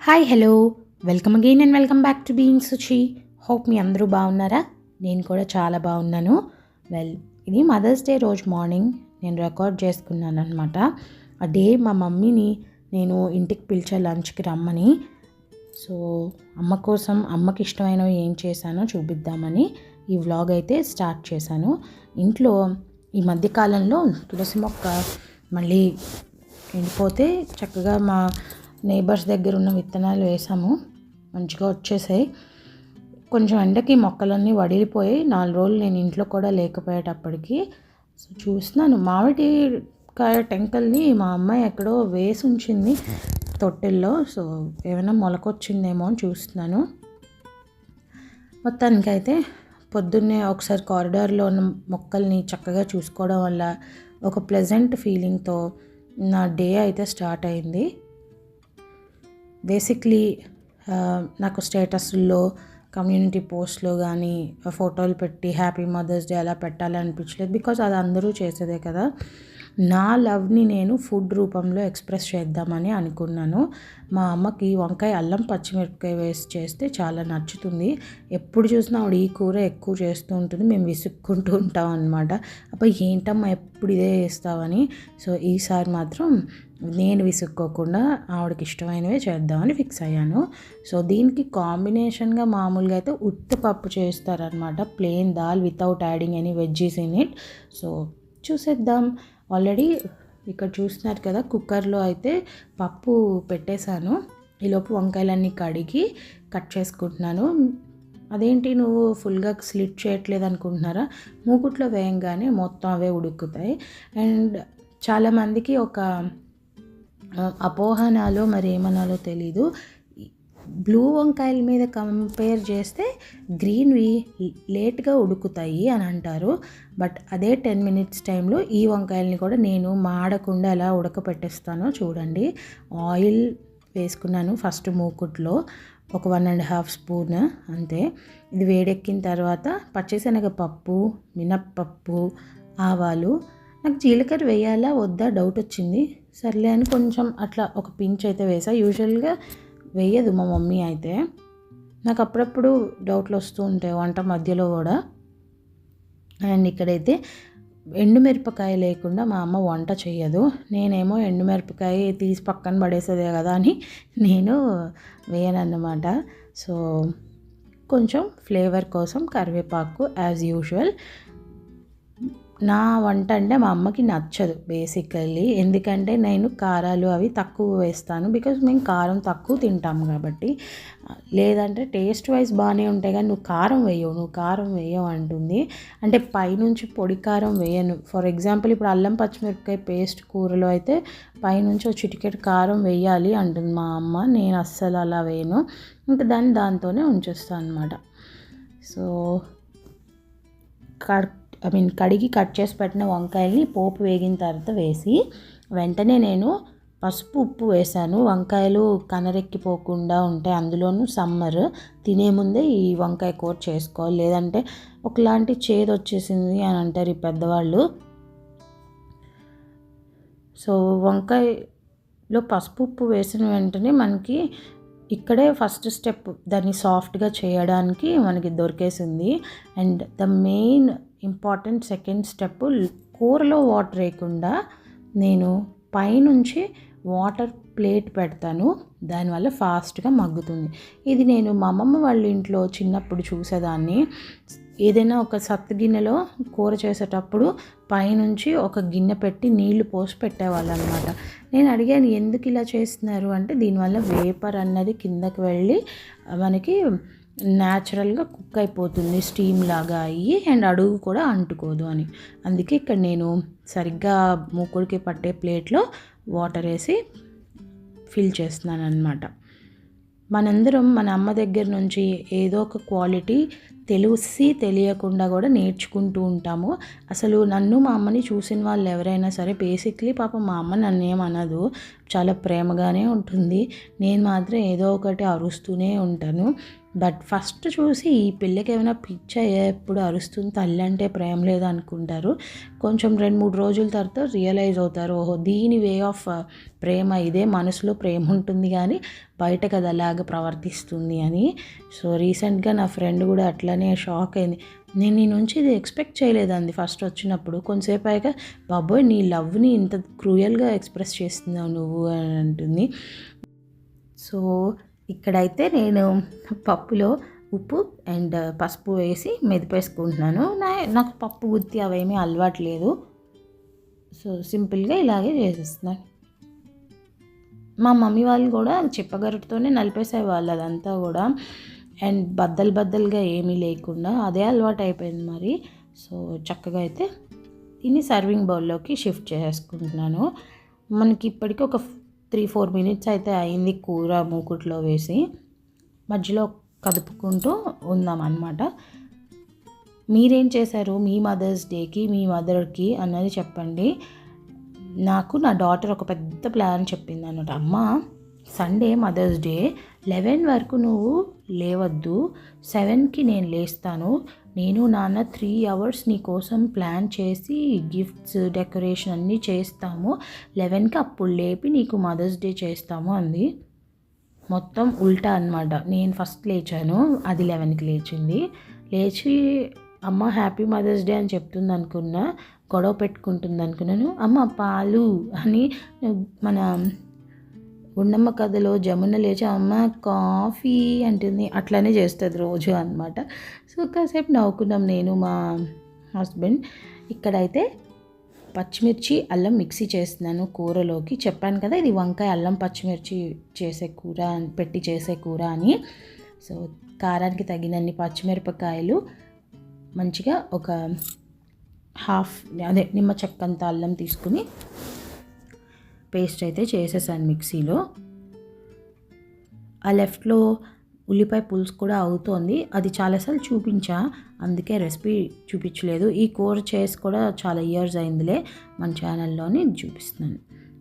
Hi hello welcome again and welcome back to being Suchi hope మీ అందరూ బాగున్నారా? నేను కూడా చాలా బాగున్నాను. వెల్ ఇది మదర్స్ డే రోజు మార్నింగ్ నేను రికార్డ్ చేసుకున్నాను అనమాట ఆ డే మా మమ్మీని నేను ఇంటికి పిలిచే లంచ్కి రమ్మని. సో అమ్మ కోసం అమ్మకి ఇష్టమైనవి ఏం చేశానో చూపిద్దామని ఈ వ్లాగ్ అయితే స్టార్ట్ చేశాను. ఇంట్లో ఈ మధ్యకాలంలో తులసి మొక్క మళ్ళీ ఎండిపోతే చక్కగా మా నేబర్స్ దగ్గర ఉన్న విత్తనాలు వేసాము. మంచిగా వచ్చేసాయి. కొంచెం ఎండకి మొక్కలన్నీ వడిలిపోయి నాలుగు రోజులు నేను ఇంట్లో కూడా లేకపోయేటప్పటికి సో చూస్తున్నాను. మామిడి కాయ టెంకల్ని మా అమ్మాయి ఎక్కడో వేసి ఉంచింది తొట్టెల్లో. సో ఏమైనా మొలకొచ్చిందేమో అని చూస్తున్నాను. మొత్తానికైతే పొద్దున్నే ఒకసారి కారిడార్లో ఉన్న మొక్కల్ని చక్కగా చూసుకోవడం వల్ల ఒక ప్లెజెంట్ ఫీలింగ్తో నా డే అయితే స్టార్ట్ అయింది. బేసిక్లీ నాకు స్టేటస్లో కమ్యూనిటీ పోస్ట్లో కానీ ఫోటోలు పెట్టి హ్యాపీ మదర్స్ డే అలా పెట్టాలనిపించలేదు. బికాజ్ అది అందరూ చేసేదే కదా. నా లవ్ని నేను ఫుడ్ రూపంలో ఎక్స్ప్రెస్ చేద్దామని అనుకున్నాను. మా అమ్మకి వంకాయ అల్లం పచ్చిమిరపకాయ వేసి చేస్తే చాలా నచ్చుతుంది. ఎప్పుడు చూసినా ఆవిడ ఈ కూర ఎక్కువ చేస్తూ ఉంటుంది. మేము విసుక్కుంటూ ఉంటాం అనమాట అప్పుడు ఏంటమ్మా ఎప్పుడు ఇదే చేస్తావని. సో ఈసారి మాత్రం నేను విసుక్కోకుండా ఆవిడకి ఇష్టమైనవే చేద్దామని ఫిక్స్ అయ్యాను. సో దీనికి కాంబినేషన్గా మామూలుగా అయితే ఉత్తపప్పు చేస్తారనమాట plain dal without adding any veggies in it. So చూసేద్దాం. ఆల్రెడీ ఇక్కడ చూస్తున్నారు కదా కుక్కర్లో అయితే పప్పు పెట్టేశాను. ఈలోపు వంకాయలన్నీ కడిగి కట్ చేసుకుంటున్నాను. అదేంటి నువ్వు ఫుల్గా స్లిట్ చేయట్లేదు అనుకుంటున్నారా? మూకుట్లో వేయంగానే మొత్తం అవే ఉడుకుతాయి. అండ్ చాలామందికి ఒక అపోహనాలో మరి ఏమనాలో తెలీదు. బ్లూ వంకాయల మీద కంపేర్ చేస్తే గ్రీన్వి లేట్గా ఉడుకుతాయి అని అంటారు. బట్ అదే టెన్ మినిట్స్ టైంలో ఈ వంకాయల్ని కూడా నేను మాడకుండా ఎలా ఉడకపెట్టేస్తానో చూడండి. ఆయిల్ వేసుకున్నాను ఫస్ట్ మూకుట్లో ఒక వన్ అండ్ హాఫ్ స్పూన్ అంతే. ఇది వేడెక్కిన తర్వాత పచ్చిశనగపప్పు మినప్పప్పు ఆవాలు నాకు జీలకర్ర వేయాలా వద్దా డౌట్ వచ్చింది. సర్లే అని కొంచెం అట్లా ఒక పించ్ అయితే వేసా. యూజువల్గా వేయదు మా మమ్మీ అయితే. నాకు అప్పుడప్పుడు డౌట్లు వస్తూ ఉంటాయి వంట మధ్యలో కూడా. అండ్ ఇక్కడైతే ఎండుమిరపకాయ లేకుండా మా అమ్మ వంట చేయదు నేనేమో ఎండుమిరపకాయ తీసి పక్కన పడేసేదే కదా అని నేను వేయనన్నమాట. సో కొంచెం ఫ్లేవర్ కోసం కరివేపాకు యాజ్ యూజువల్. నా వంట అంటే మా అమ్మకి నచ్చదు బేసికల్లీ ఎందుకంటే నేను కారాలు అవి తక్కువ వేస్తాను. బికాజ్ మేము కారం తక్కువ తింటాం కాబట్టి. లేదంటే టేస్ట్ వైజ్ బాగానే ఉంటాయి కానీ నువ్వు కారం వేయవు నువ్వు కారం వేయవు అంటుంది అంటే పైనుంచి పొడి కారం వేయను. ఫర్ ఎగ్జాంపుల్ ఇప్పుడు అల్లం పచ్చిమిరపకాయ పేస్ట్ కూరలో అయితే పైనుంచి ఒక చిటికెట్ కారం వేయాలి అంటుంది మా అమ్మ. నేను అస్సలు అలా వేయను. ఇంకా దాన్ని దాంతోనే ఉంచేస్తాను అనమాట సో కడ్ ఐ మీన్ కడిగి కట్ చేసి పెట్టిన వంకాయల్ని పోపు వేగిన తర్వాత వేసి వెంటనే నేను పసుపు ఉప్పు వేసాను. వంకాయలు కనరెక్కిపోకుండా ఉంటాయి అందులోనూ సమ్మర్ తినే ముందే ఈ వంకాయ కూర చేసుకోవాలి. లేదంటే ఒకలాంటి చేదు వచ్చేసింది అని అంటారు ఈ పెద్దవాళ్ళు. సో వంకాయలో పసుపు ఉప్పు వేసిన వెంటనే మనకి ఇక్కడే ఫస్ట్ స్టెప్ దాన్ని సాఫ్ట్గా చేయడానికి మనకి దొరికేసింది. And the main important second step. కూరలో వాటర్ వేయకుండా నేను పైనుంచి వాటర్ ప్లేట్ పెడతాను. దానివల్ల ఫాస్ట్గా మగ్గుతుంది. ఇది నేను మా అమ్మమ్మ వాళ్ళ ఇంట్లో చిన్నప్పుడు చూసేదాన్ని. ఏదైనా ఒక సత్తు గిన్నెలో కూర చేసేటప్పుడు పైనుంచి ఒక గిన్నె పెట్టి నీళ్ళు పోసి పెట్టేవాళ్ళు అనమాట నేను అడిగాను ఎందుకు ఇలా చేస్తున్నారు? అంటే దీనివల్ల వేపర్ అన్నది కిందకి వెళ్ళి మనకి న్యాచురల్గా కుక్ అయిపోతుంది స్టీమ్ లాగా అయ్యి అండ్ అడుగు కూడా అంటుకోదు అని. అందుకే ఇక్కడ నేను సరిగ్గా మూకుడికి పట్టే ప్లేట్లో వాటర్ వేసి ఫిల్ చేస్తున్నాను అనమాట మనందరం మన అమ్మ దగ్గర నుంచి ఏదో ఒక క్వాలిటీ తెలిసి తెలియకుండా కూడా నేర్చుకుంటూ ఉంటాము. అసలు నన్ను మా అమ్మని చూసిన వాళ్ళు ఎవరైనా సరే బేసిక్లీ పాప మా అమ్మ నన్ను ఏమనదు చాలా ప్రేమగానే ఉంటుంది. నేను మాత్రం ఏదో ఒకటి అరుస్తూనే ఉంటాను. బట్ ఫస్ట్ చూసి ఈ పిల్లకి ఏమైనా పిచ్చ ఎప్పుడు అరుస్తుంది తల్లి అంటే ప్రేమ లేదు అనుకుంటారు. కొంచెం రెండు మూడు రోజుల తర్వాత రియలైజ్ అవుతారు. ఓహో దీని వే ఆఫ్ ప్రేమ ఇదే మనసులో ప్రేమ ఉంటుంది కానీ బయటకు అది అలాగ ప్రవర్తిస్తుంది అని. సో రీసెంట్గా నా ఫ్రెండ్ కూడా అట్లనే షాక్ అయింది. నేను నీ నుంచి ఇది ఎక్స్పెక్ట్ చేయలేదండి ఫస్ట్ వచ్చినప్పుడు. కొంతసేపు అయ్యాక బాబోయ్ నీ లవ్ని ఇంత క్రూయల్గా ఎక్స్ప్రెస్ చేస్తున్నావు నువ్వు అని అంటుంది. సో ఇక్కడైతే నేను పప్పులో ఉప్పు అండ్ పసుపు వేసి మెదిపేసుకుంటున్నాను. నా నాకు పప్పు గుత్తి అవేమీ అలవాటు లేదు. సో సింపుల్గా ఇలాగే చేసేస్తున్నాను మా మమ్మీ వాళ్ళు కూడా చెప్పగరటితోనే నలిపేసేవాళ్ళు అదంతా కూడా. అండ్ బద్దలు బద్దలుగా ఏమీ లేకుండా అదే అలవాటు అయిపోయింది మరి. సో చక్కగా అయితే దీన్ని సర్వింగ్ బౌల్లోకి షిఫ్ట్ చేసుకుంటున్నాను మనకి ఇప్పటికీ ఒక త్రీ ఫోర్ మినిట్స్ అయితే అయింది కూర మూకుట్లో వేసి. మధ్యలో కదుపుకుంటూ ఉందాం అన్నమాట. మీరేం చేశారు? మీ మదర్స్ డేకి మీ మదర్కి అన్నది చెప్పండి. నాకు నా డాటర్ ఒక పెద్ద ప్లాన్ చెప్పింది అనమాట అమ్మ సండే మదర్స్ డే. లెవెన్ వరకు నువ్వు లేవద్దు. సెవెన్కి నేను లేస్తాను. నేను నాన్న త్రీ అవర్స్ నీ కోసం ప్లాన్ చేసి గిఫ్ట్స్ డెకరేషన్ అన్నీ చేస్తాము. లెవెన్కి అప్పుడు లేపి నీకు మదర్స్ డే చేస్తాము అంది. మొత్తం ఉల్టా అనమాట నేను ఫస్ట్ లేచాను. అది లెవెన్కి లేచింది. లేచి అమ్మ హ్యాపీ మదర్స్ డే అని చెప్తుంది అనుకున్నా. గొడవ పెట్టుకుంటుంది అనుకున్నాను అమ్మ పాలు అని మన గుండమ్మ కథలో జమున లేచి అమ్మ కాఫీ అంటుంది. అట్లానే చేస్తుంది రోజు అనమాట సో కాసేపు నవ్వుకున్నాం నేను మా హస్బెండ్. ఇక్కడైతే పచ్చిమిర్చి అల్లం మిక్సీ చేస్తున్నాను కూరలోకి. చెప్పాను కదా ఇది వంకాయ అల్లం పచ్చిమిర్చి చేసే కూర పెట్టి చేసే కూర అని. సో కారానికి తగినన్ని పచ్చిమిరపకాయలు. మంచిగా ఒక హాఫ్ అదే నిమ్మ చెక్కంత అల్లం తీసుకుని పేస్ట్ అయితే చేసేసాను మిక్సీలో. ఆ లెఫ్ట్లో ఉల్లిపాయ పులుసు కూడా అవుతోంది. అది చాలాసార్లు చూపించా అందుకే రెసిపీ చూపించలేదు. ఈ కూర చేసి కూడా చాలా ఇయర్స్ అయిందిలే మన ఛానల్లోని చూపిస్తున్నాను.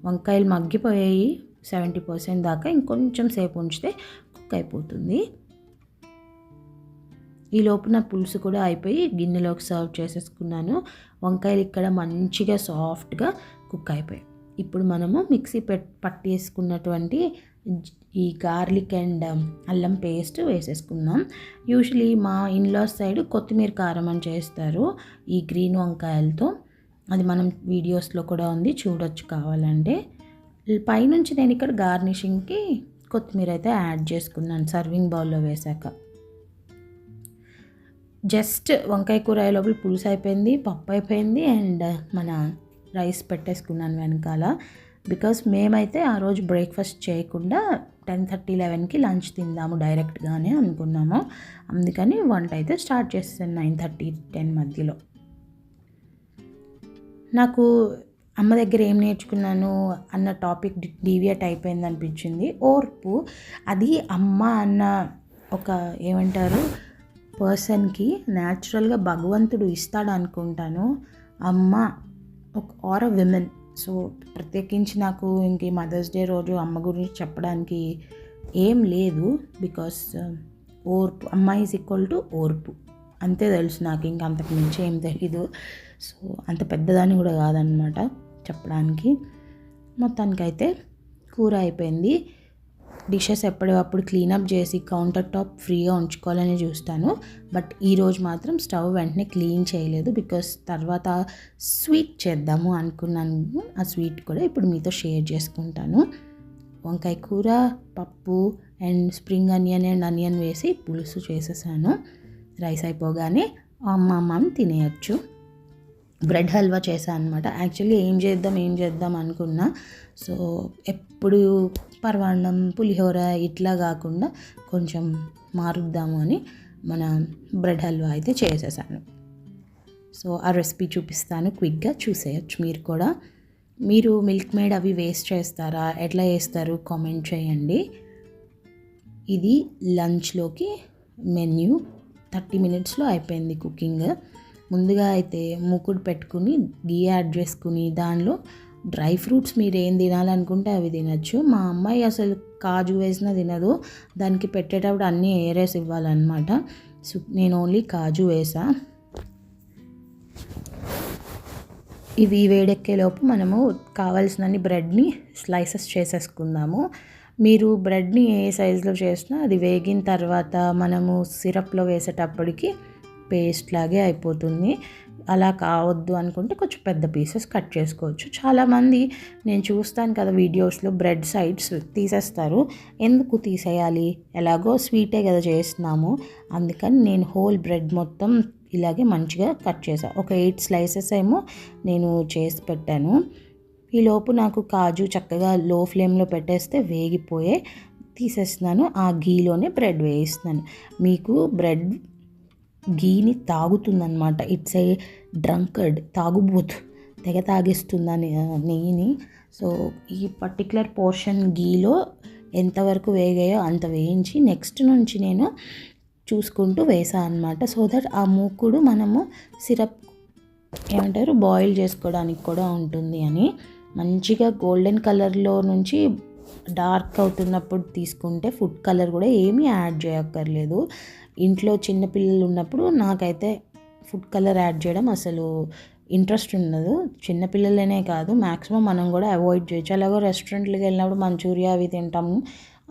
వంకాయలు మగ్గిపోయాయి సెవెంటీ పర్సెంట్ దాకా ఇంకొంచెం సేపు ఉంచితే కుక్ అయిపోతుంది. ఈ లోపున పులుసు కూడా అయిపోయి గిన్నెలోకి సర్వ్ చేసేసుకున్నాను. వంకాయలు ఇక్కడ మంచిగా సాఫ్ట్గా కుక్ అయిపోయాయి. ఇప్పుడు మనము మిక్సీ పెట్ పట్టేసుకున్నటువంటి ఈ గార్లిక్ అండ్ um, అల్లం పేస్ట్ వేసేసుకుందాం. యూజువలీ మా ఇన్లాస్ సైడ్ కొత్తిమీర కారం అని చేస్తారు ఈ గ్రీన్ వంకాయలతో. అది మనం వీడియోస్లో కూడా ఉంది చూడొచ్చు కావాలంటే. పైనుంచి నేను ఇక్కడ గార్నిషింగ్కి కొత్తిమీర అయితే యాడ్ చేసుకున్నాను సర్వింగ్ బౌల్లో వేశాక జస్ట్ వంకాయ కూర లోపల పులుసు అయిపోయింది పప్పు అయిపోయింది అండ్ మన రైస్ పెట్టేసుకున్నాను వెనకాల. బికాస్ మేమైతే ఆ రోజు బ్రేక్ఫాస్ట్ చేయకుండా టెన్ థర్టీ లెవెన్కి లంచ్ తిందాము డైరెక్ట్గానే అనుకున్నాము. అందుకని వంట అయితే స్టార్ట్ చేస్తాను నైన్ థర్టీ టెన్ మధ్యలో. నాకు అమ్మ దగ్గర ఏం నేర్చుకున్నాను అన్న టాపిక్ డీవియేట్ అయిపోయింది అనిపించింది. ఓర్పు అది అమ్మ అన్న ఒక ఏమంటారు పర్సన్కి న్యాచురల్గా భగవంతుడు ఇస్తాడు అనుకుంటాను అమ్మ ఆర్ అ విమెన్. సో ప్రత్యేకించి నాకు ఇంక మదర్స్ డే రోజు అమ్మ గురించి చెప్పడానికి ఏం లేదు బికాస్ um, ఓర్పు అమ్మాయి ఈజ్ ఈక్వల్ టు ఓర్పు. అంతే తెలుసు నాకు ఇంక అంతకు మించి ఏం తెలీదు. సో అంత పెద్దదాన్ని కూడా కాదనమాట చెప్పడానికి. మొత్తానికైతే కూర అయిపోయింది. డిషెస్ ఎప్పటికప్పుడు క్లీనప్ చేసి కౌంటర్ టాప్ ఫ్రీగా ఉంచుకోవాలని చూస్తాను. బట్ ఈరోజు మాత్రం స్టవ్ వెంటనే క్లీన్ చేయలేదు బికాస్ తర్వాత స్వీట్ చేద్దాము అనుకున్నాను. ఆ స్వీట్ కూడా ఇప్పుడు మీతో షేర్ చేసుకుంటాను. వంకాయ కూర పప్పు and spring onion and onion వేసి పులుసు చేసేసాను. రైస్ అయిపోగానే అమ్మ తినేయచ్చు. బ్రెడ్ హల్వా చేశాను అనమాట యాక్చువల్లీ ఏం చేద్దాం ఏం చేద్దాం అనుకున్నా. సో ఎప్పుడు పర్వాణం పులిహోర ఇట్లా కాకుండా కొంచెం మారుద్దాము అని మన బ్రెడ్ హల్వా అయితే చేసేసాను. సో ఆ రెసిపీ చూపిస్తాను క్విక్గా చూసేయచ్చు మీరు కూడా. మీరు మిల్క్ మేడ్ అవి వేస్ట్ చేస్తారా? ఎట్లా చేస్తారు? కామెంట్ చేయండి. ఇది లంచ్లోకి మెన్యూ థర్టీ మినిట్స్లో అయిపోయింది కుకింగ్. ముందుగా అయితే మూకుడు పెట్టుకుని గీ యాడ్ చేసుకుని దానిలో డ్రై ఫ్రూట్స్ మీరు ఏం తినాలనుకుంటే అవి తినచ్చు. మా అమ్మాయి అసలు కాజు వేసినా తినదు. దానికి పెట్టేటప్పుడు అన్నీ ఏరేసి ఇవ్వాలన్నమాట. సో నేను ఓన్లీ కాజు వేసా. ఇవి వేడెక్కేలోపు మనము కావాల్సినన్ని బ్రెడ్ని స్లైసెస్ చేసేసుకుందాము. మీరు బ్రెడ్ని ఏ సైజులో చేసినా అది వేగిన తర్వాత మనము సిరప్లో వేసేటప్పటికి పేస్ట్ లాగే అయిపోతుంది. అలా కావద్దు అనుకుంటే కొంచెం పెద్ద పీసెస్ కట్ చేసుకోవచ్చు. చాలామంది నేను చూస్తాను కదా వీడియోస్లో బ్రెడ్ సైడ్స్ తీసేస్తారు. ఎందుకు తీసేయాలి? ఎలాగో స్వీటే కదా చేస్తున్నాము. అందుకని నేను హోల్ బ్రెడ్ మొత్తం ఇలాగే మంచిగా కట్ చేసా. ఒక ఎయిట్ స్లైసెస్ ఏమో నేను చేసి పెట్టాను. ఈలోపు నాకు కాజు చక్కగా లో ఫ్లేమ్లో పెట్టేస్తే వేగిపోయే తీసేస్తున్నాను. ఆ గీలోనే బ్రెడ్ వేయిస్తున్నాను. మీకు బ్రెడ్ గీని తాగుతుందనమాట ఇట్స్ ఏ డ్రంకర్డ్ తాగుబోతు. తెగ తాగిస్తుందని నెయ్యిని. సో ఈ పర్టికులర్ పోర్షన్ గీలో ఎంతవరకు వేగాయో అంత వేయించి నెక్స్ట్ నుంచి నేను చూసుకుంటూ వేసా అనమాట సో దట్ ఆ మూకుడు మనము సిరప్ ఏమంటారు? బాయిల్ చేసుకోవడానికి కూడా ఉంటుంది అని. మంచిగా గోల్డెన్ కలర్లో నుంచి డార్క్ అవుతున్నప్పుడు తీసుకుంటే ఫుడ్ కలర్ కూడా ఏమీ యాడ్ చేయక్కర్లేదు. ఇంట్లో చిన్నపిల్లలు ఉన్నప్పుడు నాకైతే ఫుడ్ కలర్ యాడ్ చేయడం అసలు ఇంట్రెస్ట్ ఉండదు. చిన్నపిల్లలనే కాదు మ్యాక్సిమం మనం కూడా అవాయిడ్ చేయొచ్చు. అలాగో రెస్టారెంట్కి వెళ్ళినప్పుడు మంచూరియా అవి తింటాము.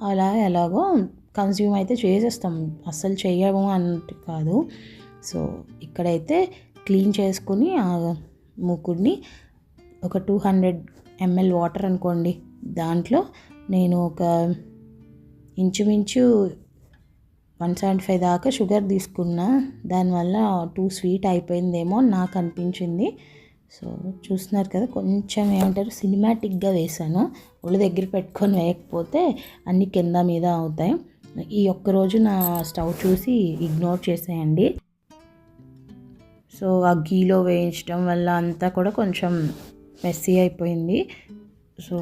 అలా ఎలాగో కన్స్యూమ్ అయితే చేసేస్తాం. అస్సలు చేయము అన్నట్టు కాదు. సో ఇక్కడైతే క్లీన్ చేసుకుని ఆ మూకుడిని ఒక టూ హండ్రెడ్ ఎంఎల్ వాటర్ అనుకోండి. దాంట్లో నేను ఒక ఇంచుమించు వన్ సెవెంటీ ఫైవ్ దాకా షుగర్ తీసుకున్నా. దానివల్ల టూ స్వీట్ అయిపోయిందేమో నాకు అనిపించింది. సో చూస్తున్నారు కదా కొంచెం ఏమంటారు సినిమాటిక్గా వేసాను ఒళ్ళు దగ్గర పెట్టుకొని వేయకపోతే అన్ని కింద మీద అవుతాయి. ఈ ఒక్కరోజు నా స్టవ్ చూసి ఇగ్నోర్ చేసేయండి. సో ఆ గీలో వేయించడం వల్ల అంతా కూడా కొంచెం మెస్సీ అయిపోయింది. సో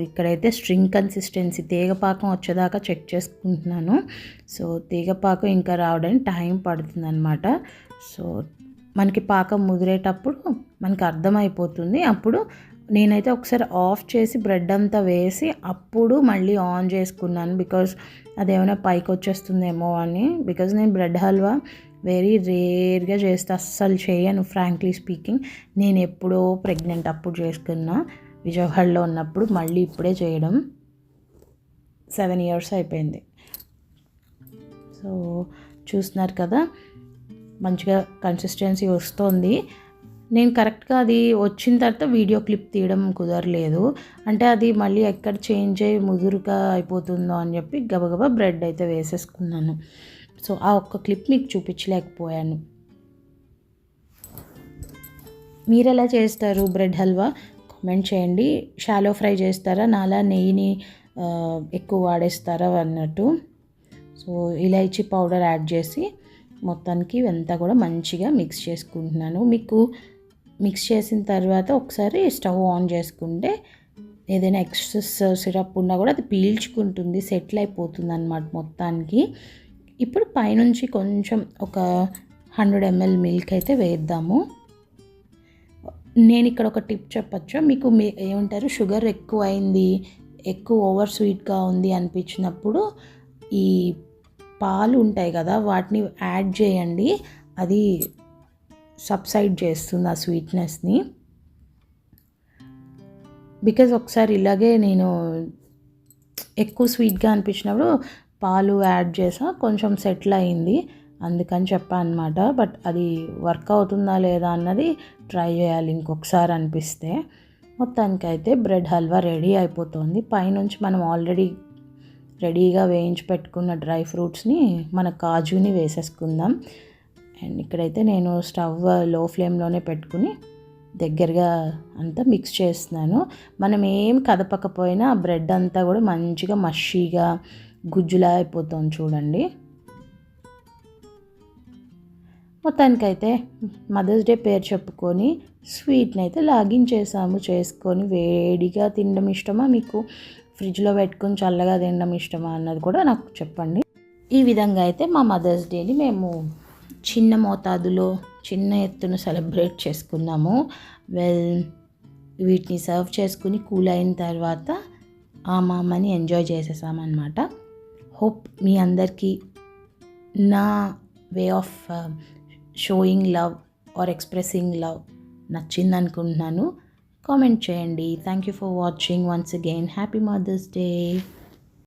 ఇక్కడైతే స్ట్రింగ్ కన్సిస్టెన్సీ తీగపాకం వచ్చేదాకా చెక్ చేసుకుంటున్నాను. సో తీగపాకం ఇంకా రావడానికి టైం పడుతుందనమాట సో మనకి పాకం ముదిరేటప్పుడు మనకి అర్థమైపోతుంది. అప్పుడు నేనైతే ఒకసారి ఆఫ్ చేసి బ్రెడ్ అంతా వేసి అప్పుడు మళ్ళీ ఆన్ చేసుకున్నాను. బికాజ్ అదేమైనా పైకి వచ్చేస్తుందేమో అని. బికాజ్ నేను బ్రెడ్ హల్వా వెరీ రేర్గా చేస్తే. అస్సలు చేయను ఫ్రాంక్లీ స్పీకింగ్. నేను ఎప్పుడో ప్రెగ్నెంట్ అప్పుడు చేసుకున్నా. విజయవాడలో ఉన్నప్పుడు మళ్ళీ ఇప్పుడే చేయడం సెవెన్ ఇయర్స్ అయిపోయింది. సో చూస్తున్నారు కదా మంచిగా కన్సిస్టెన్సీ వస్తుంది. నేను కరెక్ట్గా అది వచ్చిన తర్వాత వీడియో క్లిప్ తీయడం కుదరలేదు. అంటే అది మళ్ళీ ఎక్కడ చేంజ్ అయ్యి ముదురుగా అయిపోతుందో అని చెప్పి గబగబా బ్రెడ్ అయితే వేసేసుకున్నాను. సో ఆ ఒక్క క్లిప్ మీకు చూపించలేకపోయాను. మీరు ఎలా చేస్తారు బ్రెడ్ హల్వా? కామెంట్ చేయండి. షాలో ఫ్రై చేస్తారా? నాలా నెయ్యిని ఎక్కువ వాడేస్తారా అన్నట్టు. సో ఇలాచీ పౌడర్ యాడ్ చేసి మొత్తానికి ఇవంతా కూడా మంచిగా మిక్స్ చేసుకుంటున్నాను. మీకు మిక్స్ చేసిన తర్వాత ఒకసారి స్టవ్ ఆన్ చేసుకుంటే ఏదైనా ఎక్సెస్ సిరప్ ఉన్నా కూడా అది పీల్చుకుంటుంది సెటిల్ అయిపోతుంది అనమాట మొత్తానికి. ఇప్పుడు పైనుంచి కొంచెం ఒక హండ్రెడ్ ఎంఎల్ మిల్క్ అయితే వేద్దాము. నేను ఇక్కడ ఒక టిప్ చెప్పచ్చు? మీకు మీ ఏమంటారు? షుగర్ ఎక్కువ అయింది ఎక్కువ ఓవర్ స్వీట్గా ఉంది అనిపించినప్పుడు ఈ పాలు ఉంటాయి కదా వాటిని యాడ్ చేయండి. అది సబ్సైడ్ చేస్తుంది ఆ స్వీట్నెస్ని. బికాజ్ ఒకసారి ఇలాగే నేను ఎక్కువ స్వీట్గా అనిపించినప్పుడు పాలు యాడ్ చేసా కొంచెం సెటిల్ అయింది. అందుకని చెప్పానమాట బట్ అది వర్క్ అవుతుందా లేదా అన్నది ట్రై చేయాలి ఇంకొకసారి అనిపిస్తే. మొత్తానికైతే బ్రెడ్ హల్వా రెడీ అయిపోతుంది. పైనుంచి మనం ఆల్రెడీ రెడీగా వేయించి పెట్టుకున్న డ్రై ఫ్రూట్స్ని మన కాజుని వేసేసుకుందాం. అండ్ ఇక్కడైతే నేను స్టవ్లో ఫ్లేమ్లోనే పెట్టుకుని దగ్గరగా అంతా మిక్స్ చేస్తున్నాను. మనం ఏం కదపకపోయినా బ్రెడ్ అంతా కూడా మంచిగా మషీగా గుజ్జులా అయిపోతుంది చూడండి. మొత్తానికైతే మదర్స్ డే పేరు చెప్పుకొని స్వీట్ని అయితే లాగించేసాము చేసుకొని వేడిగా తినడం ఇష్టమా? మీకు ఫ్రిడ్జ్లో పెట్టుకొని చల్లగా తినడం ఇష్టమా అన్నది కూడా నాకు చెప్పండి. ఈ విధంగా అయితే మా మదర్స్ డేని మేము చిన్న మోతాదులో చిన్న ఎత్తున సెలబ్రేట్ చేసుకున్నాము. వెల్ వీటిని సర్వ్ చేసుకుని కూల్ అయిన తర్వాత ఆ మామని ఎంజాయ్ చేసేసామన్నమాట. హోప్ మీ అందరికీ నా way of showing love or expressing love నచ్చింది అనుకుంటున్నాను కామెంట్ చేయండి. Thank you for watching once again happy mother's day